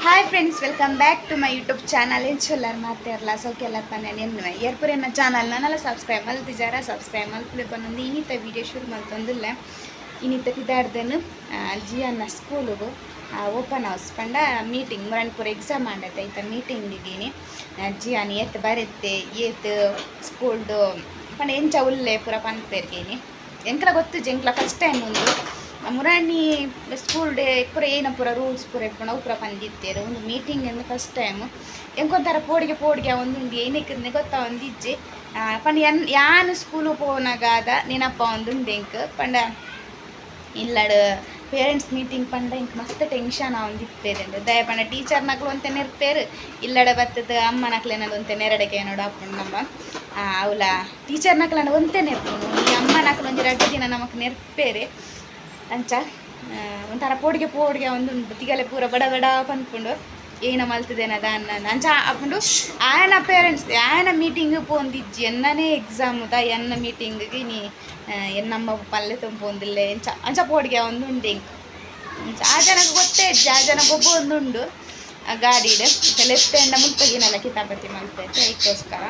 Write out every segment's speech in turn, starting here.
Hi friends welcome back to my YouTube channel ಏನು ಚೊಲ್ಲರ್ ಮಾತಾರಲ್ಲ ಸೌಕೆ ಎಲ್ಲ ಪನ್ನೇನು ಎನ್ನುವೆ ಏರ್ಪುರ ಚಾನಲ್ ನನ್ನೆಲ್ಲ ಸಬ್ಸ್ಕ್ರೈಬ್ ಮಲ್ತಿಜಾರ ಸಬ್ಸ್ಕ್ರೈಬ್ ಮಲ್ಪಲೆ ಬಂದೊಂದು ಇನ್ನಿತ ವೀಡಿಯೋ ಶುರು ಮಲ್ತೊಂದಿಲ್ಲ ಇನ್ನಿತ ಪಿದಾಡ್ದನು ಜಿ ಅನ್ನ ಸ್ಕೂಲಿಗೂ ಓಪನ್ ಹೌಸ್ ಪಂಡ ಮೀಟಿಂಗ್ ಮುರಣ್ಪುರ ಎಕ್ಸಾಮ್ ಮಾಡತ್ತೆ ಈತ ಮೀಟಿಂಗ್ ಇದ್ದೀನಿ. ಜಿ ಅನ್ ಏತ್ ಬರುತ್ತೆ ಏತ್ ಸ್ಕೂಲ್ದು ಪಂಡ ಎಂಚ ಉಲ್ಲೆ ಪೂರ ಪನ್ಪೇರ್ಗೇನಿ ಎಂಕ್ಲ ಗೊತ್ತು ಜೆಂಕ್ಲ ಫಸ್ಟ್ ಟೈಮ್ ಒಂದು ಮುರಾಣಿ ಸ್ಕೂಲ್ ಡೇ ಪೂರ ಏನ ಪೂರ ರೂಲ್ಸ್ ಪೂರ ಇಟ್ಕೊಂಡು ಅವು ಪೂರ ಪಂದಿತ್ತೇರು ಒಂದು ಮೀಟಿಂಗ್ ಎಂದು ಫಸ್ಟ್ ಟೈಮ್ ಎಂಕೊಂಥರ ಪೋಡಿಗೆ ಪೋಡಿಗೆ ಒಂದುಂಡು ಏನಕ್ಕೆ ಗೊತ್ತಾ? ಒಂದಿಜ್ಜೆ. ಇಜ್ಜೆ ಪಂಡ ಎನ್ ಯಾನು ಸ್ಕೂಲು ಪೋನಾಗಾದ ನೆನಪ ಒಂದುಂಡು ಎಂಕ್ ಪಂಡ ಇಲ್ಲಡ್ ಪೇರೆಂಟ್ಸ್ ಮೀಟಿಂಗ್ ಪಂಡ ಇಂಕ್ ಮಸ್ತ್ ಟೆನ್ಷನ್ ಒಂದಿತ್ತೇರು ದಯ ಪಂಡ ಟೀಚರ್ ನಕ್ಲು ಅಂತ ನೆರ್ಪೇರು ಇಲ್ಲಡ ಬತ್ತದ ಅಮ್ಮ ನಕ್ಲೆನದು ಒಂತೆ ನೆರಡಕ್ಕೆ ನೋಡು ಅಪ್ಪಣ್ಣ ನಮ್ಮ. ಅವಳ ಟೀಚರ್ ನಕ್ಲನ್ನು ಒಂತೆ ನೆರ್ಪುನು ಈ ಅಮ್ಮ ನಕ್ಲು ಒಂದು ಎರಡು ದಿನ ನಮಗೆ ನೆರ್ಪೇರೆ. ಅಂಚ ಒಂಥರ ಪೋಡಿಗೆ ಪೋಡಿಗೆ ಒಂದು ಬತ್ತಿಗೆಲೆ ಪೂರ ಬಡ ಬಡ ಪನ್ಪುಂಡು ಏನ ಮಲ್ತದೇನದ ಅನ್ನ ಅಂಚ ಹಾಕೊಂಡು ಆಯನ ಪೇರೆಂಟ್ಸ್ ಆಯನ ಮೀಟಿಂಗ್ ಪೋಂದಿಜ್ಜಿ. ಎನ್ನನೇ ಎಕ್ಸಾಮ್ ದ ಎನ್ನ ಮೀಟಿಂಗ್ಗೆ ನೀ ಎನ್ನಮ್ಮ ಪಲ್ಲೆ ತುಂಪೊಂದಿಲ್ಲ ಎಂಚ ಅಂಚ ಪೋಡಿಗೆ ಒಂದು ಉಂಡು ಆ ಜನಕ್ಕೆ ಗೊತ್ತೇ ಇಜ್ಜಿ, ಆ ಜನಕ್ಕೆ ಒಬ್ಬ ಒಂದು ಉಂಡು. ಗಾಡಿಡ್ ಲೆಫ್ಟ್ ಎಂಡ ಮುಲ್ಪಗಿನಲ್ಲ ಕಿತಾಪತಿ ಮಲ್ತೈತೆ ಅದಕ್ಕೋಸ್ಕರ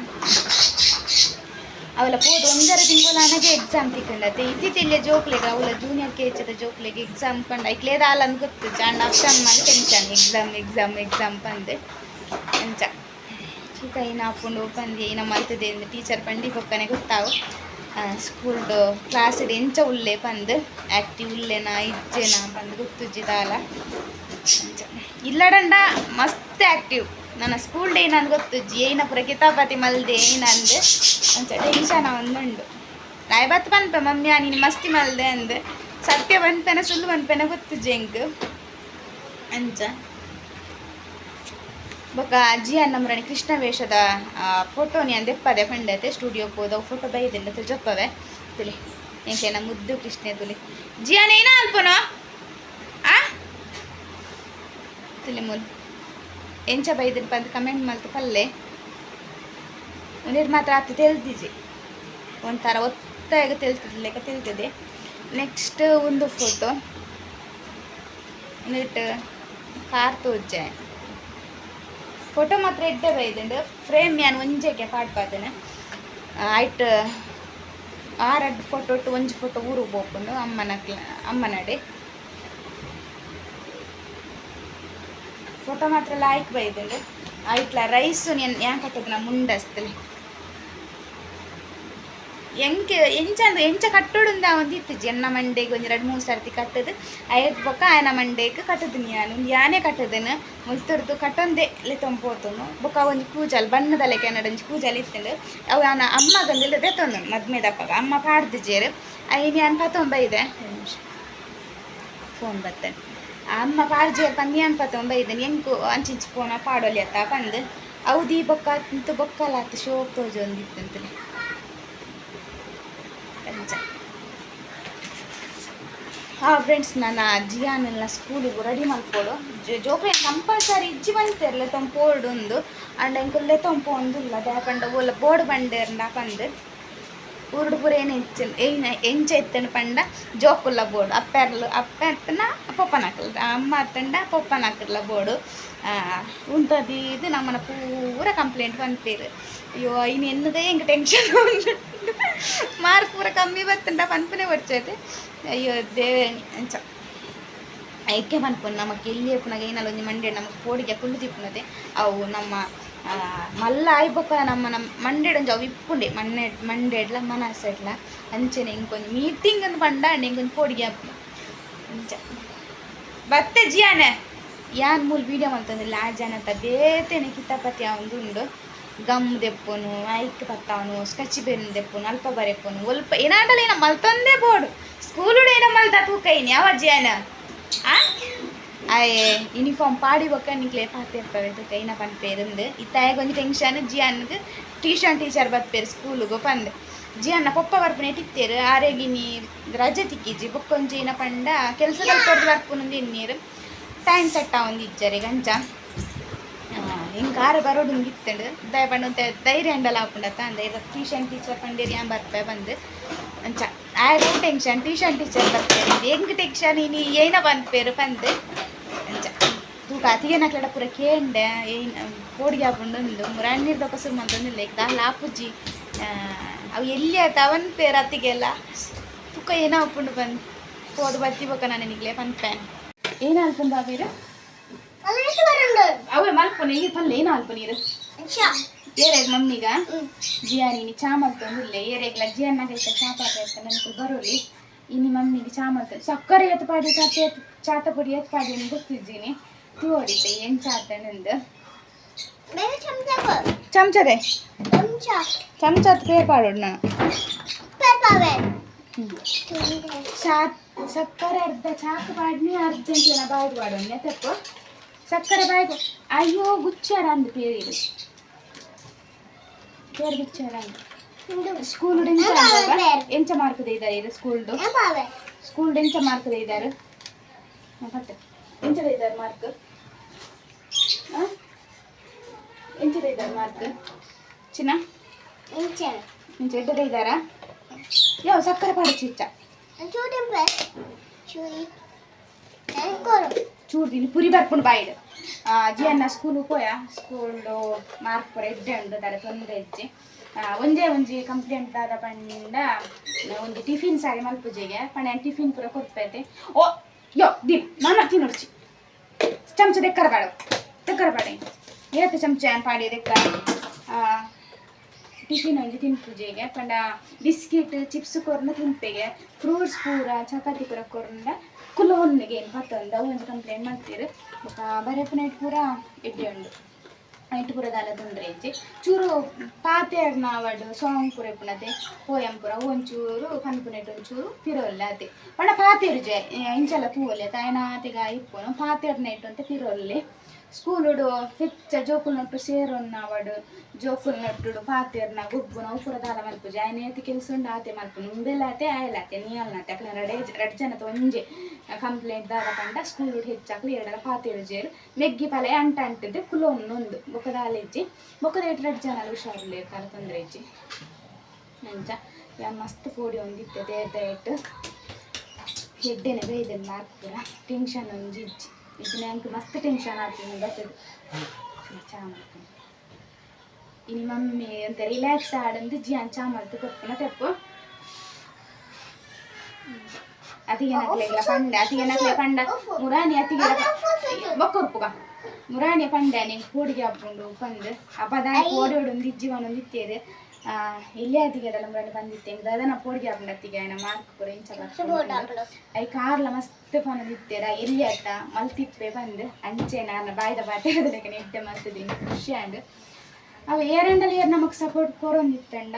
ಅವಳ ಪೋದು ಒಂದರ ತಿಂಗಳು ನನಗೆ ಎಕ್ಸಾಮ್ ತಿಕ್ಕಂಡತ್ತೆ ಇದ್ದಿತ್ತಿಲ್ಲ ಜೋಕ್ಲೆಗೆ ಅವಳ ಜೂನಿಯರ್ ಕೆ ಎಚ್ ಜೋಕ್ಲೆಗೆ ಎಕ್ಸಾಮ್ ಪಂಡ ಐಕ್ಲೇದ ಅಲ್ಲ ಅಂತ ಗೊತ್ತು ಜಾಂಡ ಅಪ್ಷನ್ ಮಾಡಿ ಟೆನ್ಷನ್ ಎಕ್ಸಾಮ್ ಎಕ್ಸಾಮ್ ಎಕ್ಸಾಮ್ ಪಂದೆ ಅಂಚ ಚಿಕ್ಕ ಇನ್ನು ಹಾಕೊಂಡು ಇನ್ನ ಮಲ್ತದೆ ಎಂದು ಟೀಚರ್ ಪಂಡಿ ಪಕ್ಕನೆ ಗೊತ್ತಾವು ಕ್ಲಾಸ್ ಕ್ಲಾಸಿಡ್ ಎಂಚ ಉಲ್ಲೆ ಪಂದು ಆ್ಯಕ್ಟಿವ್ ಉಲ್ಲೆನ, ಇಜ್ಜೆನ ಪಂದು ಗೊತ್ತುಜ್ಜಿದಾಲ ಅಂಚ ಇಲ್ಲಡಂಡ ಮಸ್ತ್ ಆ್ಯಕ್ಟಿವ್ ನನ್ನ ಸ್ಕೂಲ್ ಡೇ ನಾನು ಗೊತ್ತು ಜೇನ ಪುರ ಕಿತಾಪತಿ ಮಲ್ದೆ ಏನಂದೆ. ಅಂಚ ಟೆನ್ಷನ್ ಒಂದುಂಡು ನಾಯಿ ಬತ್ತು ಪನ್ಪೆ ಮಮ್ಮಿ ನೀನು ಮಸ್ತಿ ಮಲ್ದೆ ಅಂದೆ. ಸತ್ಯ ಬಂದ್ಪೆನ, ಸುಳ್ಳು ಬಂದ್ಪೆನ ಗೊತ್ತು ಜೆಂಗ್. ಅಂಚ. ಬೊಕ್ಕ ಅಜ್ಜಿ ಅನ್ನಮ್ರಣಿ ಕೃಷ್ಣ ವೇಷದ ಫೋಟೋ ನೀ ದೆಪ್ಪದೆ ಪಂಡತೆ ಸ್ಟುಡಿಯೋ ಹೋದ ಫೋಟೋ ಬೈದಿಂದ ಜೊಪ್ಪವೆ ತುಲಿ ಎಂಕೆನ ಮುದ್ದು ಕೃಷ್ಣೆ ತುಲಿ. ಜಿಯಾನ ಏನ ಅಲ್ಪನೋ ಆ? ತುಲಿ ಮುಲ್ ಎಂಚ ಬೈದಿರ್ ಬಂದ ಕಮೆಂಟ್ ಮಾಡ್ತು ಪಲ್ಲೆ. ನೀರು ಮಾತ್ರ ಆತು ತೆಲ್ದಿಜಿ ಒಂಥರ ಒತ್ತಾಗ ತೆಲ್ತದೆ ಲೆಕ್ಕ ತೆಲ್ತದೆ. ನೆಕ್ಸ್ಟ್ ಒಂದು ಫೋಟೋ ನೀಟ್ ಕಾರ್ ತೋಜೆ ಫೋಟೋ ಮಾತ್ರ ಎಡ್ಡೆ ಬೈದಂಡು ಫ್ರೇಮ್ ಯಾನ್ ಒಂಜೆಗೆ ಪಾಡ್ಪಾದನೆ ಆಯ್ತು, ಆರಡ್ ಫೋಟೋ ಒಟ್ಟು ಒಂಜಿ ಫೋಟೋ ಊರಿಗೆ ಹೋಗ್ಕೊಂಡು ಅಮ್ಮನ ಅಮ್ಮನಡೆ. ಫೋಟೋ ಮಾತ್ರ ಲಾಯ್ಕ್ ಬೈದಳು ಆಯ್ತಲ್ಲ ರೈಸು ನೀನು ಯಾಕೆ ಕಟ್ಟದ ನಾ ಮುಂಡಸ್ತಲೆ ಎಂಕೆ ಅಂದ್ರೆ ಎಂಚ ಕಟ್ಟೋಡಂದ ಒಂದು ಇತ್ತು ಜನ್ನ ಮಂಡೆಗೆ ಒಂದು ಎರಡು ಮೂರು ಸರ್ತಿ ಕಟ್ಟದು. ಐದು ಬೊಕ್ಕ ಆಯನ ಮಂಡೆಗೆ ಕಟ್ಟದಿನಿ ನಾನು ಯಾನೇ ಕಟ್ಟದನು. ಮುಲ್ತುರ್ದು ಕಟ್ಟೊಂದೆ ಇಲ್ಲಿ ತೊಂಬೋತನು. ಬೊಕ್ಕ ಒಂದು ಕೂಜಲ್ ಬಣ್ಣದಲೆ ಕೆನಡ ಒಂಜಿ ಕೂಜಲ್ ಇತ್ತಂಡು. ಅವು ನಾನು ಅಮ್ಮಗಂದಿಲ್ಲ ದೆತ್ತೊಂದು ಮದ್ಮೆ ದಪ್ಪಗ. ಅಮ್ಮ ಪಾಡ್ದು ಜೇರು. ನಾನು ಯಾನ್ ಪತ್ತೊಂಬೈದೆ ಫೋನ್ ಬರ್ತೇನೆ. ಅಮ್ಮ ಪಾಡ್ಜೆ ಪಂದು ಯಾನ್ ಪತ್ತೊಂಬೈದೆನು ಎಂಕು ಅಂಚಿಂಚು ಪೋನ ಪಾಡೋಲಿ ಅತ್ತ ಪಂದ್. ಅವದಿ ಬೊಕ್ಕ ಅಂತ ಬೊಕ್ಕಲ ಅತ್ತ ಶೋಕ್ ತೋಜು ಒಂದಿತ್ತಂತಲೇ ಅಂಚ ಹಾಂ ಫ್ರೆಂಡ್ಸ್ ನಾನು ಜಿಯಾನೆಲ್ಲ ಸ್ಕೂಲಿಗೆ ರೆಡಿ ಮಾಡ್ಕೊಡು. ಜೋಕ್ರೆ ಕಂಪಲ್ಸರಿ ಇಜ್ಜಿ ಬಂತಿರಲ್ಲ ತೊಂಪೋಡು ಒಂದು ಅಂಡ್ ಎಂಕುಲ್ಲೆ ಒಂದು ಇಲ್ಲ ದಾಪಂಡ ಓಲ್ಲ ಬೋರ್ಡ್ ಬಂಡೇರ್ನ ಪಂದು. ಊರುಡು ಪೂರ ಏನು ಎಂಚ ಏನ ಎಂಚ ಎತ್ತನ ಪಂಡ ಜೋಕುಲ್ಲ ಬೋರ್ಡು ಅಪ್ಪೆರ್ಲು ಅಪ್ಪ ಎತ್ತನ ಪೊಪ್ಪನ ಹಾಕಲ್ಲ ಅಮ್ಮ ಅತ್ತಂಡ ಪೊಪ್ಪನ ಹಾಕಲ್ಲ ಬೋರ್ಡು ಉಂಟದಿ ಇದು ನಮ್ಮನ ಪೂರ ಕಂಪ್ಲೇಂಟ್ ಪನ್ಪೇರು ಅಯ್ಯೋ ಇನ್ನು ಎನ್ನದೇ ಹೆಂಗೆ ಟೆನ್ಷನ್ ಮಾರ್ಕ್ ಪೂರ ಕಮ್ಮಿ ಬತ್ತಂಡ ಪನ್ಪನೆ ಬರ್ಚೈತೆ ಅಯ್ಯೋ ದೇವೇ ಅಂಚ ಐಕೆ ಪನ್ಪುನ್ ನಮಕ್ ಎಲ್ಲಿ ಪುನಗ ಏನಲ್ಲ ಒಂಜಿ ಮಂಡೆ ನಮಕ್ ಪೋಡಿಗೆ ಕುಳ್ಳು ತಿಪ್ಪುನದೆ ಅವು ನಮ್ಮ ಮಲ್ಲ ಆಯ್ಬೊಕ್ಕ ನಮ್ಮ ನಮ್ಮ ಮಂಡೆಡ್ ಒಂಜಿ ಅವು ಇಪ್ಪುಂಡೆ. ಮಣ್ಣೆ ಮಂಡೆಡ್ಲ ಮನಸ್ಸೆಡ್ಲ ಅಂಚನೆ ಇಂಕೊಂಜಿ ಮೀಟಿಂಗ್ ಅಂದ್ ಪಂಡ ಇಂಕೊಂಜಿ ಪೋಡಿಗೆ ಆಪುಂಡು ಅಂಚ. ಬತ್ತೆ ಜಿಯಾನೆ. ಯಾನ್ ಮೂಲ ವೀಡಿಯೋ ಮಲ್ತಂದಿಲ್ಲ ಆ ಜನ ಬೇತೇನೆ ಕಿತಾಪತಿ ಒಂದು ಉಂಡು ಗಮ್ ದೆಪ್ಪನು, ಐಕ್ ಪತ್ತಾವನು ಸ್ಕಚ್ ಪೆನ್ ದೆಪ್ಪನು, ಅಲ್ಪ ಬರೆಪ್ಪನು, ಒಲ್ಪ ಏನಾಡಲ್ಲ ಏನ ಮಲ್ತೊಂದೇ ಬೋಡು. ಸ್ಕೂಲು ಏನ ಮಲ್ತ, ತೂಕ ಯಾವ ಜಿಯಾನ. ಆ? ಪಾಡಿ ಬೊಕ್ಕ ನಿಕ್ಲೆ ಪಾತಿರ್ಪವೆ ತೂಕ ಏನ ಪನ್ಪೇರುಂದು ಇತ್ತಾಯ ಒಂಜಿ ಟೆನ್ಷನ್ ಜಿಯಾನ್ಗ್ ಟ್ಯೂಷನ್ ಟೀಚರ್ ಬತ್ಪೇರು ಸ್ಕೂಲಿಗೂ ಪಂದ್ ಜಿಯನ್ನ ಪೊಪ್ಪ ಬರ್ಪುನೆ ಇಟ್ಟಿತ್ತೇರು ಆರೆಗಿ ರಜೆ ತಿಕ್ಕಿಜಿ ಬೊಕ್ಕೊಂಜಿ ಏನ ಪಂಡ ಕೆಲಸದ ಕೊಡ್ದು ಬರ್ಪುನಂದು ಎನ್ನೀರು ಟೈಮ್ ಸೆಟ್ ಒಂದು ಇಜ್ಜರಿ ಗಂಜ. ಹಿಂಗೆ ಕಾರ ಬರೋಡು ಹಿಂಗಿತ್ತಂಡು ದಯ ಪಂಡ ಧೈರ್ಯ ಹಂಡಲ ಹಾಕೊಂಡತ್ತ ಅಂದ. ಇದು ಟ್ಯೂಷನ್ ಟೀಚರ್ ಪಂಡೇರಿ ಯಾನ್ ಬರ್ಪೆ ಬಂದು. ಅಂಚ ಆಯ್ತು ಟೆನ್ಷನ್ ಟ್ಯೂಷನ್ ಟೀಚರ್ ಬರ್ಪೇರಿ ಹೆಂಗ್ ಟೆನ್ಷನ್ ಇನಿ ಏನ ಬಂದ್ಪೇರು ಬಂದು ಅಂಚ ತೂಕ ಬುಕ್ಕ ಅತಿಗೆ ನಕ್ಲಡ ಪೂರ ಕೇಂಡೆ ಏನ್ ಕೋಡಿಗೆ ಹಾಕೊಂಡು ಉಂಡು ಮುರಾಣಿರ್ದ ಕಸರು ಮಂತೊಂದಿಲ್ಲ ಈಗ. ದಾಲ್ ಆಪುಜಿ ಆ, ಅವು ಎಲ್ಲಿ ಆತ ಅವನ್ ಪೇರು ಅತ್ತಿಗೆಲ್ಲ. ತುಕ್ಕ ಏನೋ ಉಪ್ಪುಂಡು ಬಂದು. ಹೋದ ಬತ್ತಿ ಬೊಕ್ಕ ನಾನು ನಿಗ್ಲೆ ಪನ್ಪೇನ್ ಏನು ಅಲ್ಪುಂಡು ಬಾಬೀರು ಅವೇ ಮಲ್ಪುನ ಈ ಪಲ್ಲೆ ಏನು ಅಲ್ಪ ನೀರು ಏರೇಗ್ ಮಮ್ಮಿಗ ಜಿಯಾನಿ ಚಾ ಮಲ್ತೊಂದಿಲ್ಲ ಏರೇಗ್ಲ ಜಿಯನ್ನ ಕೈತ ಚಾ ಇರ್ತಾನೆ ನನಗೆ ಬರೋಲಿ. ಇನ್ನು ಮಮ್ಮಿಗೆ ಚಾ ಮಲ್ತ ಸಕ್ಕರೆ ಎತ್ತು ಪಾಡಿ ಚಾತೆ ಚಾತ ಪುಡಿ ಎತ್ತು ಪಾಡಿ ಗೊತ್ತಿದ್ದೀನಿ ತೋಡಿತೆ ಏನು ಚಾತನಂದು ಚಮಚದೆ ಚಮಚ ಪೇರ್ ಪಾಡೋಣ ನಾನು ಚಾ ಸಕ್ಕರೆ ಅರ್ಧ ಚಾಕು ಅರ್ಧ ಅರ್ಜೆಂಟಿನ ಬಾಯ್ದು ತಪ್ಪು. ಸಕ್ಕರೆ ಬಾಯ್ದು. ಅಯ್ಯೋ ಗುಚ್ಚಾರ ಅಂದ ಪೇರಿ ಪೇರು ಗುಚ್ಚಾರ ಅಂದ. ಸ್ಕೂಲ್ ಎಂಚ ಮಾರ್ಕದ ಇದ್ದಾರೆ ಇದು ಸ್ಕೂಲ್ದು. ಸ್ಕೂಲ್ ಎಂಚ ಮಾರ್ಕದ ಇದ್ದಾರೆ ಮತ್ತೆ ಇದ್ದಾರೆ ಮಾರ್ಕ್ ಎಂಚದ ಇದ್ದಾರೆ ಮಾರ್ಕ್ ಚಿನ್ನ? ಇಂಚ ಎಡ್ಡದ ಇದ್ದಾರಾ ಯಾವ ಸಕ್ಕರೆ ಪಾಡು ಚಿಚ್ಚ. ಚೂರ್ದಿನಿ ಪುರಿ ಬರ್ಪುಂಡು ಬಾಯಿಡು ಅನ್ನ ಸ್ಕೂಲು ಪೋಯ ಸ್ಕೂಲು ಮಾರ್ಕ್ ಪೂರ ಎಡ್ಡೆ ಉಂಡು ದಾರ ತೊಂದರೆ ಇಜ್ಜಿ. ಆ, ಒಂದೇ ಒಂಜಿ ಕಂಪ್ಲೇಂಟ್ ಆದ ಪಂಡ ಒಂದು ಟಿಫಿನ್ ಸಾರಿ ಮಲ್ಪುಜೆಗೆ. ಪಂಡ ಟಿಫಿನ್ ಪೂರ ಕೊಡ್ಪೈತೆ ಓ ಯೋ, ದೀಪ್, ನಾನು ತಿನ್ನೋಡ್ಚಿ ಚಮಚ ದೆಕ್ಕರ ಬಾಡು ದೆಕ್ಕರ ಬಾಡೆ ಏತ ಚಮಚ ಪಾಡಿ ದೆಕ್ಕ ಟಿಫಿನ್ ಒಂಜಿ ತಿನ್ಪುಜೆಗೆ, ಪಂಡ ಬಿಸ್ಕಿಟ್, ಚಿಪ್ಸ್ ಕೊರ್ನ ತಿನ್ಪೆಗೆ, ಫ್ರೂಟ್ಸ್ ಪೂರ, ಚಪಾತಿ ಪೂರ ಕೊರ್ನ ಕುಲೋನ್ಗೆ ಏನು ಪತ್ತೊಂದು ಅವು ಒಂದು ಕಂಪ್ಲೇಂಟ್ ಮಾಡ್ತೀರಿ. ಬರೆಪ ನೈಟ್ ಪೂರ ಇಡ್ಲಿ ಉಂಡು ನೈಟ್ ಪೂರ ದಾಲ ತೊಂದರೆ ಇಜ್ಜಿ ಚೂರು ಪಾತೆ ನಾವಡು ಸಾಂಗ್ ಪೂರ ಎಪ್ಪುನತೆ ಪೋಯಂ ಪೂರ ಒಂಚೂರು ಕನ್ಪುನೆಟ್ ಒಂಚೂರು ಪಿರೋಲ್ಲ ಅತೆ ಪಂಡ ಪಾತೆರು ಜೆ ಇಂಚೆಲ್ಲ ತೂವಲೆ ತಾಯನಾತಿಗ ಇಪ್ಪುನು ಪಾತೆರ್ ನೈಟ್ ಅಂತ ಪಿರೋಲ್ಲಿ ಸ್ಕೂಲುಡು ಹೆಚ್ಚ ಜೋಕುಲ್ ನೊಟ್ಟು ಸೇರೊನ್ನವಡು ಜೋಕುಲ್ ನೊಟ್ಟುಡು ಪಾತೆರ್ನ ಗುಬ್ಬುನ ಉಪುರ ದಾಲ ಆಯ್ನ ಏತಿ ಕೆಲಸ ಉಂಡು ಆತೆ ಮಲ್ಪುನು ಉಂಬೆಲಾತೆ ಆಯಲಾತೆ ನೀಯಲ್ನಾತೆ ಅಕ್ಲ ರಡೆ ರಡ್ ಜನತ ಒಂಜೆ ಕಂಪ್ಲೇಂಟ್ ದಾದ ಪಂಡ ಸ್ಕೂಲುಡು ಹೆಚ್ಚಾಕ್ಲಿ ಎರಡಲ ಪಾತೆರು ಜೇರು. ಮೆಗ್ಗಿ ಪಲೆ ಅಂಟ ಅಂಟದ್ದು ಕುಲೊನ್ನೊಂದು ಬೊಕ್ಕದಾಲ ಇಜ್ಜಿ. ಎಟ್ ರಡ್ ಜನ ಹುಷಾರಿಲ್ಲ ಕಾಲ ತೊಂದರೆ ಇಜ್ಜಿ. ನಂಚ ಯಾ ಮಸ್ತ್ ಪೋಡಿ ಒಂದಿತ್ತೆ ದೇದ ಇಟ್ಟು ಹೆಡ್ಡೆನೆ ಬೇಯ್ದೆ ಮಾರ್ಕ್ ಪೂರ ಟೆನ್ಷನ್ ಒಂಜಿ ಇಜ್ಜಿ ಇದು ನಂಗೆ ಮಸ್ತ್ ಟೆನ್ಷನ್ ಆಗ್ತೀನಿ ಬರ್ತದೆ ಚಾ ಮಾಡ್ತೀನಿ ಇನ್ನು ಮಮ್ಮಿ ಅಂತ ರಿಲ್ಯಾಕ್ಸ್ ಆಡಂದು ಜಿಯಾನ್ ಚಾ ಮಾಡ್ತು ಕೊಪ್ಪನ ತೆಪ್ಪು ಅತಿಗೆ ನಕ್ಲೆ ಇಲ್ಲ ಪಂಡ ಅತಿಗೆ ನಕ್ಲೆ ಪಂಡ ಮುರಾಣಿ ಅತಿಗೆ ಬೊಕ್ಕೊರ್ಪುಗ ಮುರಾಣಿ ಪಂಡ ನಿಂಗೆ ಕೋಡಿಗೆ ಹಾಕೊಂಡು ಪಂದು ಅಪದ ಕೋಡಿ ಒಂದು ಇಜ್ಜಿವನ್ ಒಂದು ಇತ್ತೇದೆ ಇಲ್ಲೇ ಅತಿಗೆ ಅದಲ್ಲ ಮುರಾಣಿ ಬಂದಿತ್ತೆ ಅದನ್ನ ಪೋಡಿಗೆ ಹಾಕೊಂಡು ಅತ್ತಿಗೆ ಆಯ್ನ ಮಾರ್ಕ್ ಪೂರ ಇಂಚ ಐ ಕಾರ್ಲ ಮಸ್ತ್ ಫೋನ್ ಇತ್ತೇರ ಎಲ್ಲಿ ಅಟ್ಟ ಮಲ್ತಿಪ್ಪೆ ಬಂದು ಅಂಚೆ ನಾನು ಬಾಯ್ದ ಅದಕ್ಕೆ ನೆಟ್ಟೆ ಮಲ್ತಿದ್ದೀನಿ ಖುಷಿ ಆಂಡ್ ಅವು ಏರೆಂಡಲ್ಲಿ ಏರ್ ನಮಗೆ ಸಪೋರ್ಟ್ ಕೊರೊಂದಿತ್ತಂಡ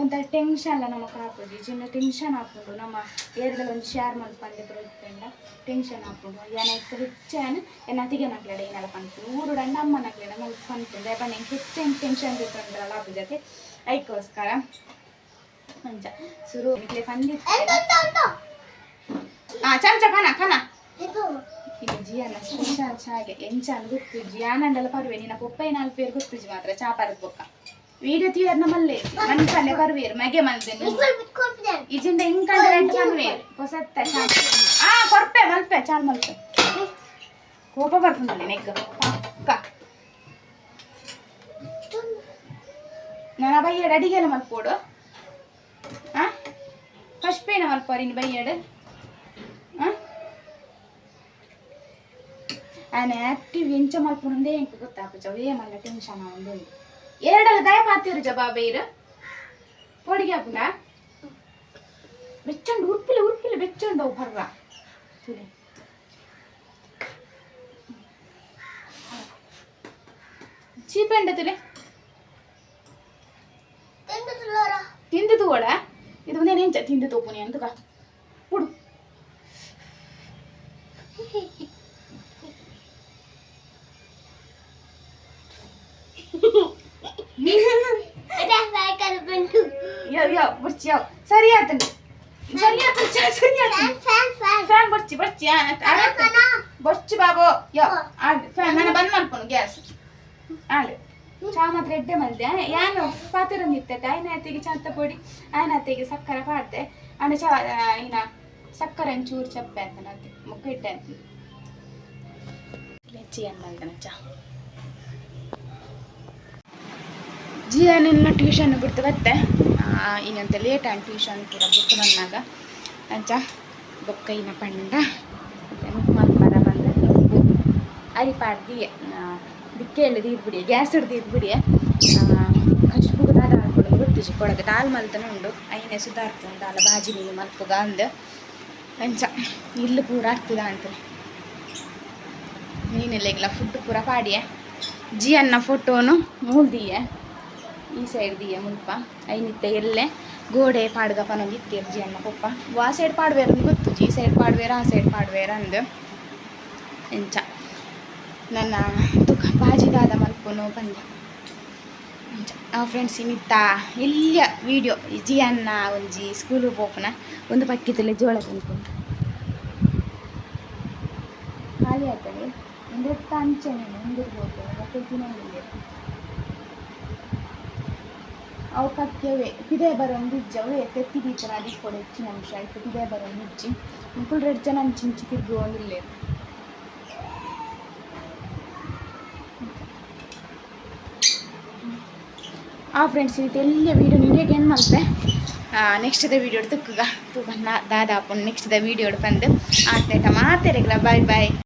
ಒಂಥರ ಟೆನ್ಷನ್ ಎಲ್ಲ ನಮಗೆ ಹಾಕೋದು. ಚಿನ್ನ ಟೆನ್ಷನ್ ಹಾಕೊಂಡು ನಮ್ಮ ಏರ್ದಲ್ಲಿ ಒಂದು ಶೇರ್ ಮಲ್ಪಂದೆ ಬರುತ್ತಂಡ ಟೆನ್ಷನ್ ಹಾಕೊಂಡು ಏನಾಯ್ತು ಹೆಚ್ಚಾನು ಏನ? ಅತಿಗೆ ನಕ್ಲೆಡ ಏನೆಲ್ಲ ಪಂತು. ಊರು ಅಣ್ಣ ಅಮ್ಮ ನಕ್ಲೆಡ ನಮಗೆ ಪಂತು. ಯಾಕೆ ನಂಗೆ ಹೆಚ್ಚು ಟೆನ್ಷನ್ ತಿಳ್ಕೊಂಡ್ರಲ್ಲ ಅದ್ರ ಜೊತೆ ಅದಕ್ಕೋಸ್ಕರ ಅಂಚ ಸುರು ಇಟ್ಲೆ ಬಂದಿತ್ತು ಹಾಂ ಚಮಚ ಕಣ ಕನ ಈಗ ಜಿಯನ್ನ ಸ್ಪೆಷಲ್ ಚಾಗೆ ಎಂಚಾನ್ ಗೊತ್ತು ಜಿಯಾನಂಡೆಲ್ಲ ಪರ್ವೆ ನಿನ್ನ ಪೊಪ್ಪೈ ನಾಲ್ಕು ಪೇರು ಗೊತ್ತು ಜಿ ಮಾತ್ರ ಚಾ ಪರದ ಬೊಕ್ಕ ವೀಡಿಯೋ ತೀಯರ್ನ ಮಲ್ಲೆ ಮನ್ಸಲ್ಲೇ ಪರ್ವೇರು ಮಗೆ ಮಲ್ದೇನು ಇಜಿಂದ ಇಂಕಂಡ ರೆಡ್ ಮಲ್ವೇರು ಹೊಸತ್ತ ಚಾ ಆ ಕೊರ್ಪೆ ಮಲ್ಪೆ ಚಾಲ್ ಮಲ್ಪೆ ಕೋಪ ಬರ್ತದೆ ನೆಗ್ ಪಕ್ಕ ನನ್ನ ಬೈಯಡ್ ಅಡಿಗೆಲ್ಲ ಮಲ್ಪೋಡು ಆ ಫಸ್ಟ್ ಪೇನ ಮಲ್ಪೋರಿ ಇನ್ನು ಬೈಯಡ್ ఆయన యాక్టివ్ ఎంచ మల్పునుందే ఇంక ಗೊತ್ತಾಪುಜ ಏಮಲ್ಲ ಟೆನ್ಷನ್ ಒಂದು ಎರಡಲ್ಲ ದಯ ಪಾತಿರು ಜಬಾಬೇರು పొడిగి ఆపునా ಬೆಚ್ಚಂಡು ಉರ್ಪಿಲೆ ಉರ್ಪಿಲೆ ಬೆಚ್ಚಂಡು ಅವು ಬರ್ರ ತುಲೆ ಚೀಪೆಂಡ ತುಲೆ ತಿಂದು ತೂವಡ ಇದು నేను ఏం తిండి తోపుని ఎందుక ಬರ್ಚಿ ಯಾವ ಸರಿ ಆತಂడి ಸರಿ ಆತ ಸರಿ ಆತ ಫ್ಯಾನ್ ಬರ್ಚಿ ಬರ್ಚಿ ಬರ್ಚಿ ಬಾಬು ಯಾವ ಫ್ಯಾನ್ ನಾನು ಬಂದ್ ಮಾಡ್ಕೊನು ಗ್ಯಾಸ್ ಆಲೆ ಚಾ ಮಾತ್ರ ಎಡ್ಡೆ ಮಲ್ದೆ ಯಾನು ಪಾತ್ರ ನಿತ್ತೈತೆ ಆಯ್ನ ಅತ್ತಿಗೆ ಚಂತ ಪೊಡಿ ಆಯ್ನ ಅತ್ತಿಗೆ ಸಕ್ಕರೆ ಪಾಡ್ದೆ ಆನೆ ಚಾ ಇನ್ನ ಸಕ್ಕರೆ ಒಂಚೂರು ಚಪ್ಪೆ ಅಂತ ನತ್ತೆ ಮುಕ್ಕ ಇಟ್ಟೆ ಅಂತ ಜಿ ಅನ್ನಲ್ದನ ಚ ಜಿ ನನ್ನ ಟ್ಯೂಷನ್ ಬಿಡ್ತು ಬತ್ತೆ ಇನ್ನಂತ ಲೇಟ್ ಆನ್ ಟ್ಯೂಷನ್ ಕೂಡ ಬಿಟ್ಟು ಬಂದಾಗ. ಅಂಚ ಇನ್ನ ಪಂಡ. ಮಲ್ಪರ ಬಂದ ಉಪ್ಪು ದಿಕ್ಕೆ ದಿಕ್ಕೇಳಿ ದೀದ್ಬಿಡಿ ಗ್ಯಾಸ್ ಹಿಡ್ದು ದೀದ್ಬಿಡಿ ಕಶ್ಪುಗ ದಾದ ಹಾಕೊಂಡು ಬಿಟ್ಟು ಕೊಡಗೆ ದಾಲ್ ಮಲ್ತನ ಉಂಡು. ಐನೆ ಸುಧಾರ್ತು ಅಲ್ಲ ಬಾಜಿ ನೀವು ಮಲ್ಪುಗ ಅಂದು. ಅಂಚ, ಇಲ್ಲಿ ಪೂರ ಆಗ್ತದ ಅಂತ ನೀನೆಲ್ಲ ಈಗಲ ಫುಡ್ ಪೂರ ಪಾಡಿಯೆ? ಜಿ ಅನ್ನ ಫೋಟೋನು ಮೂಲ್ದಿಯೆ? ಈ ಸೈಡ್ ದಿಯ ಮುಲ್ಪ ಐನಿತ್ತ ಎಲ್ಲೆ ಗೋಡೆ ಪಾಡ್ಗಪ್ಪ ನಂಗೆ ಇತ್ತೀರ್ ಜಿ ಅನ್ನ ಪಪ್ಪ. ವಾ ಸೈಡ್ ಪಾಡ್ವೇರ ಗೊತ್ತು? ಈ ಸೈಡ್ ಪಾಡ್ವೇರ, ಆ ಸೈಡ್ ಪಾಡ್ವೇರ ಅಂದು. ಎಂಚ. ನನ್ನ ತುಕ ಬಾಜಿದಾದ ಮಲ್ಪುನು ಬಂದೆ. ನಾವು ಫ್ರೆಂಡ್ಸ್ ಇನ್ನಿತ್ತ ಇಲ್ಲಿಯ ವೀಡಿಯೋ ಜಿ ಅನ್ನ ಒಂಜಿ ಸ್ಕೂಲು ಪೋಪುನ ಒಂದು ಪಕ್ಕಿದಲ್ಲಿ ಜೋಳ ತಿನ್ಕೊಂಡು ಖಾಲಿ ಆಗ್ತದೆ ಒಂದು ಹೊತ್ತು ಅಂಚನೆ ಮುಂದಿರ್ಬೋದು ಮತ್ತೆ ದಿನ ಮುಂದೆ ಅವು ಕಕ್ಕೆವೆ ಪಿದೆ ಬರೋಂದು ಇಜ್ಜವು ಎತ್ತೆತ್ತಿ ಬೀಚನ ಅದಿಕ್ಕೊಡು ಹೆಚ್ಚಿನ ಅಂಶ ಆಯ್ತು. ಪಿದೆ ಬರೋಂದು ಇಜ್ಜಿ ಅಂಕುಲ್ ರೆಡ್ ಜನ ಅಂಚಿಂಚಿ ತಿರ್ಗು ಒಂದಿಲ್ಲೇ ಆ ಫ್ರೆಂಡ್ಸ್ ಇದು ವಿಡಿಯೋ ವೀಡಿಯೋ ನಿಮಗೆ ಏನು ನೆಕ್ಸ್ಟ್ ದ ವೀಡಿಯೋ ತೂಗ ತೂಕ ದಾದಾಪು ನೆಕ್ಸ್ಟ್ ದ ವೀಡಿಯೋ ಬಂದು. ಆತೇಟ ಮಾತೆರೆಗ್ಲ. ಬಾಯ್ ಬಾಯ್